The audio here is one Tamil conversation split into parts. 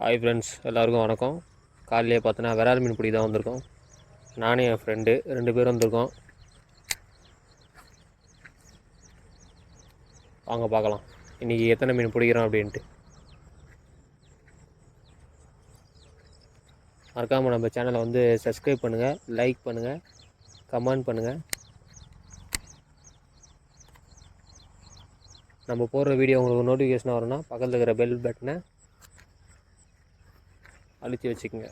ஹாய் ஃப்ரெண்ட்ஸ் எல்லாருக்கும் வணக்கம். காலையிலே பார்த்தோன்னா விரால் மீன் பிடி தான் வந்திருக்கோம். நானும் என் ஃப்ரெண்டு ரெண்டு பேரும் வந்திருக்கோம். வாங்க பார்க்கலாம். இன்றைக்கி எத்தனை மீன் பிடிக்கிறோம் அப்படின்ட்டு. மறக்காமல் நம்ம சேனலை வந்து சப்ஸ்கிரைப் பண்ணுங்கள் லைக் பண்ணுங்கள் கமெண்ட் பண்ணுங்கள் நம்ம போடுற வீடியோ உங்களுக்கு நோட்டிஃபிகேஷன் வரும்னா பக்கத்தில் இருக்கிற பெல் பட்டனை அழுத்தி வச்சுக்கோங்க.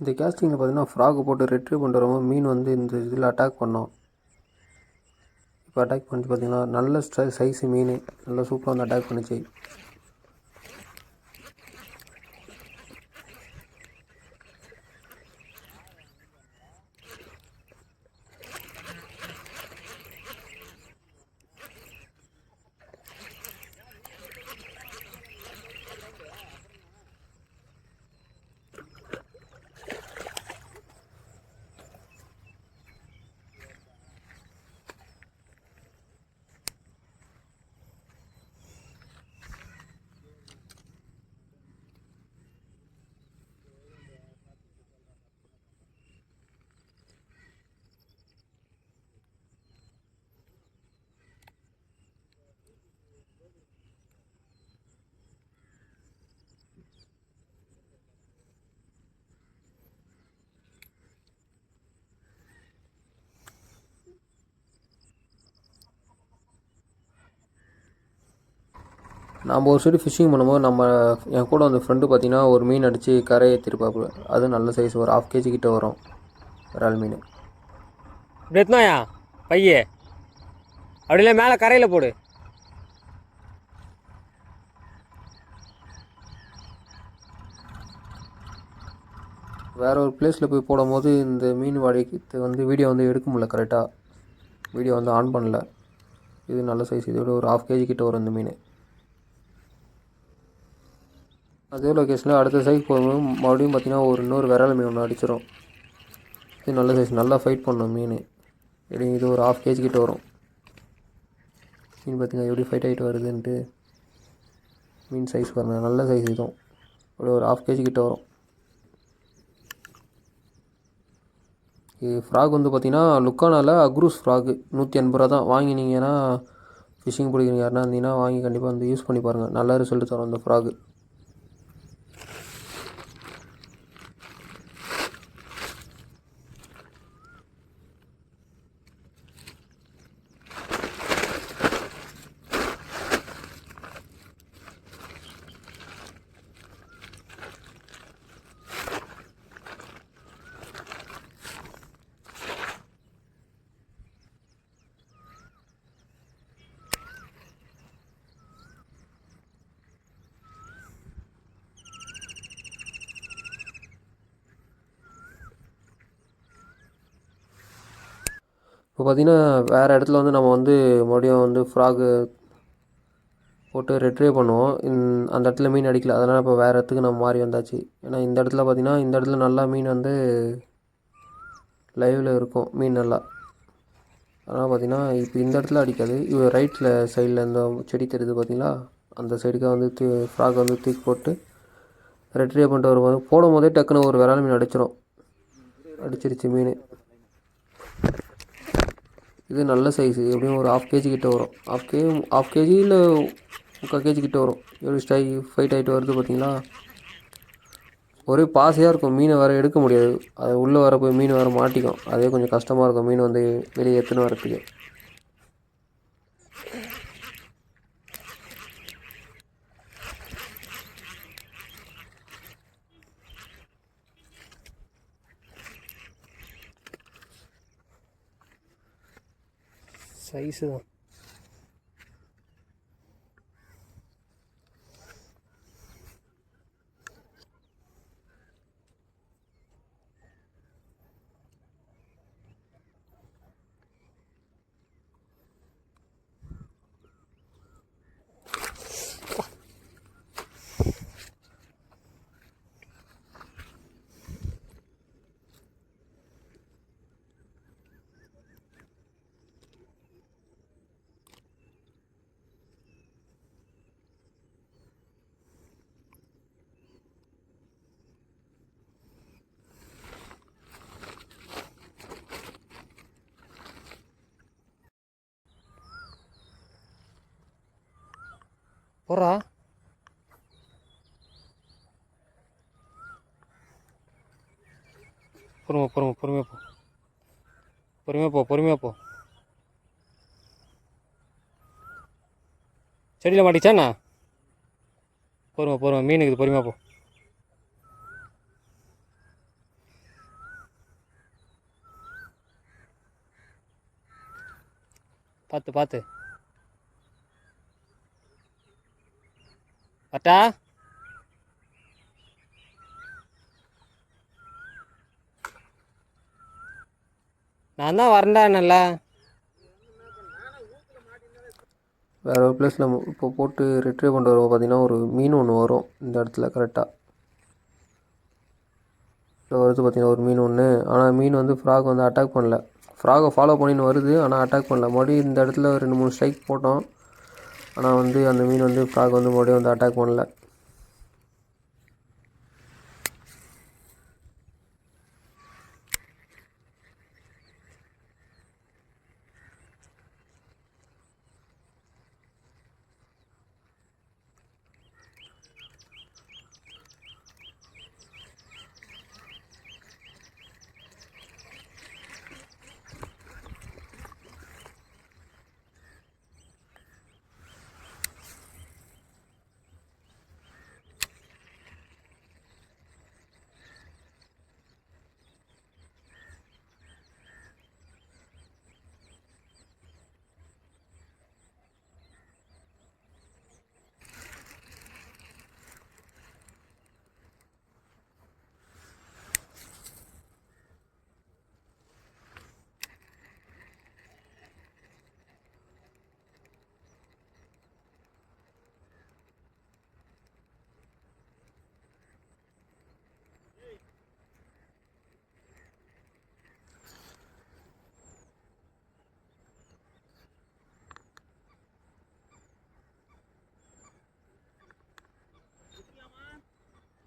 இந்த கேஸ்டிங்கில் பார்த்தீங்கன்னா ஃப்ராக் போட்டு ரெட்ரீவ் பண்ணுற ரொம்ப மீன் வந்து இந்த இதில் அட்டாக் பண்ணோம். இப்போ அட்டாக் பண்ணிட்டு பார்த்தீங்கன்னா நல்ல சைஸு மீன். நல்லா சூப்பராக வந்து அட்டாக் பண்ணுச்சு. நாம் ஒரு சைடு ஃபிஷ்ஷிங் பண்ணும்போது நம்ம என் கூட அந்த ஃப்ரெண்டு பார்த்தீங்கன்னா ஒரு மீன் அடித்து கரை ஏற்றிருப்பாப்புல அது நல்ல சைஸ் ஒரு ஆஃப் கேஜி கிட்ட வரும் இறால் மீன். இப்படி எத்தனாயா பையே. அப்படிலே மேலே கரையில் போடு. வேற ஒரு பிளேஸில் போய் போடும்போது இந்த மீன் வாடகைக்கு வந்து வீடியோ வந்து எடுக்க முடியல கரெக்டாக வீடியோ வந்து ஆன் பண்ணல. இது நல்ல சைஸ் இதோட ஒரு ஆஃப் கேஜி கிட்ட வரும் இந்த மீன். அதே லொக்கேஷனில் அடுத்த சைட் போகும்போது மறுபடியும் பார்த்தீங்கன்னா ஒரு இன்னொரு விரல் மீன் ஒன்று அடிச்சிடும் இது நல்ல சைஸ் நல்லா ஃபைட் பண்ணும் மீன். எப்படி இது ஒரு ஆஃப் கேஜி கிட்ட வரும். மீன் பார்த்தீங்கன்னா எப்படி ஃபைட் ஆகிட்டு வருதுன்ட்டு மீன் சைஸ் பாருங்கள் நல்ல சைஸ் இதுவும். அப்படியே ஒரு ஆஃப் கேஜி கிட்ட வரும். இது ஃப்ராக் வந்து பார்த்தீங்கன்னா லுக்கானால அக்ரூஸ் ஃப்ராகு நூற்றி எண்பது ரூபா தான் வாங்கினீங்கன்னா ஃபிஷிங் பிடிக்கிறீங்க யாருன்னா இருந்தீங்கன்னா வாங்கி கண்டிப்பாக வந்து யூஸ் பண்ணி பாருங்கள் நல்ல ரிசல்ட் தரும் அந்த ஃப்ராகு இப்போ பார்த்தீங்கன்னா வேறு இடத்துல வந்து நம்ம வந்து மறுபடியும் வந்து ஃப்ராகு போட்டு ரெட்ரீவ் பண்ணுவோம். இந் அந்த இடத்துல மீன் அடிக்கல. அதனால் இப்போ வேறு இடத்துக்கு நம்ம மாறி வந்தாச்சு. ஏன்னா இந்த இடத்துல பார்த்தீங்கன்னா இந்த இடத்துல நல்லா மீன் வந்து லைவில் இருக்கும். மீன் நல்லா. அதனால் பார்த்திங்கன்னா இப்போ இந்த இடத்துல அடிக்காது. இது ரைட்டில் சைடில் இந்த செடி தெரியுது பார்த்தீங்களா? அந்த சைடுக்காக வந்து தூ ஃப்ராக் வந்து தூக்கி போட்டு ரெட்ரீவ் பண்ணிட்டு வரும்போது போடும் போதே டக்குன்னு ஒரு விரால் மீன் அடிச்சிடும் அடிச்சிருச்சு மீன். இது நல்ல சைஸு எப்படியும் ஒரு ஹாஃப் கேஜி கிட்டே வரும். ஹாஃப் கே ஹாஃப் கேஜி இல்லை முக்கால் கேஜி கிட்டே வரும். எப்படி ஸ்டை ஃபைட் ஆகிட்டு வருது பார்த்தீங்களா ஒரே பாசையாக இருக்கும். மீனை வேறு எடுக்க முடியாது. அது உள்ளே வர போய் மீன் வேறு மாட்டிக்கும். அதே கொஞ்சம் கஷ்டமாக இருக்கும். மீன் வந்து வெளியே எடுத்துன்னு வரத்துக்கு சைஸு தான் போடுறா பொறுமை பொறுமை பொறுமையாக போ. பொறுமையாக போ பொறுமையாக போ. செடியில் மாட்டிச்சாண்ணா பொறுமை பொறுமை. மீன் இருக்குது பொறுமையாக போ. பார்த்து பார்த்து. அட்டா நான் தான் வரண்டானல்ல வேறு ஒரு பிளேஸில் இப்போ போட்டு ரிட்ரீவ் பண்ணிட்டு வருவோம். பார்த்தீங்கன்னா ஒரு மீன் ஒன்று வரும் இந்த இடத்துல கரெக்டாக இப்போ வருது பார்த்தீங்கன்னா ஒரு மீன் ஒன்று ஆனால் மீன் வந்து ஃப்ராக் வந்து அட்டாக் பண்ணல. ஃப்ராகை ஃபாலோ பண்ணின்னு வருது ஆனால் அட்டாக் பண்ணல. மறுபடியும் இந்த இடத்துல ரெண்டு மூணு ஸ்ட்ரைக் போட்டோம். ஆனால் வந்து அந்த மீன் வந்து ஃப்ராக் வந்து மறுபடியும் வந்து அட்டாக் பண்ணல.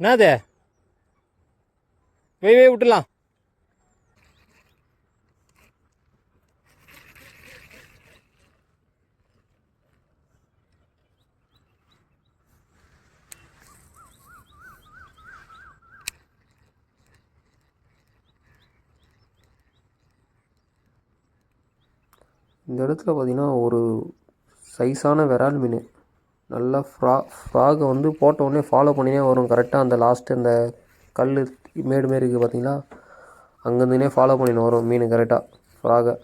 என்னது? வெய் வெய் விட்டுலாம் இந்த இடத்துல பார்த்தீங்கன்னா ஒரு சைஸான விரால் மீன். நல்லா ஃப்ரா ஃப்ராகை வந்து போட்ட உடனே ஃபாலோ பண்ணினே வரும். கரெக்டாக அந்த லாஸ்ட்டு அந்த கல் மேடு மாரி இருக்குது பார்த்தீங்களா அங்கேருந்துனே ஃபாலோ பண்ணின்னு வரும் மீன் கரெக்டாக ஃப்ராகை.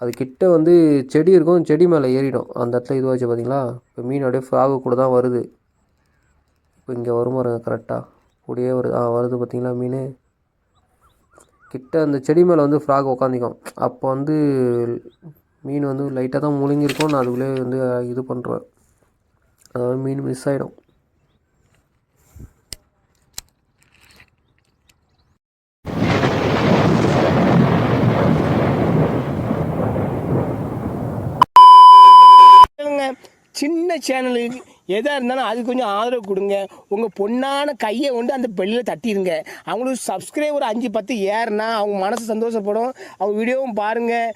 அது கிட்ட வந்து செடி இருக்கும். செடி மேலே ஏறிடும். அந்த இடத்துல இதுவாச்சு பார்த்தீங்களா இப்போ மீன் அப்படியே ஃப்ராகு கூட தான் வருது. இப்போ இங்கே வரும் பாருங்க கரெக்டாக அப்படியே வருது ஆ வருது பார்த்தீங்களா மீன்? கிட்ட அந்த செடி மேலே வந்து ஃப்ராக் உக்காந்திக்கும். அப்போ வந்து மீன் வந்து லைட்டாக தான் முழுங்கிருக்கும். நான் அதுக்குள்ளே வந்து இது பண்ணுறேன் மீன் மிஸ் ஆகிடும் சொல்லுங்க. சின்ன சேனலுக்கு எதாக இருந்தாலும் அது கொஞ்சம் ஆதரவு கொடுங்க. உங்கள் பொண்ணான கையை கொண்டு அந்த பெல்லில் தட்டிடுங்க அவங்களுக்கு சப்ஸ்கிரைபர் அஞ்சு பத்து ஏறுனா அவங்க மனசு சந்தோஷப்படும். அவங்க வீடியோவும் பாருங்கள்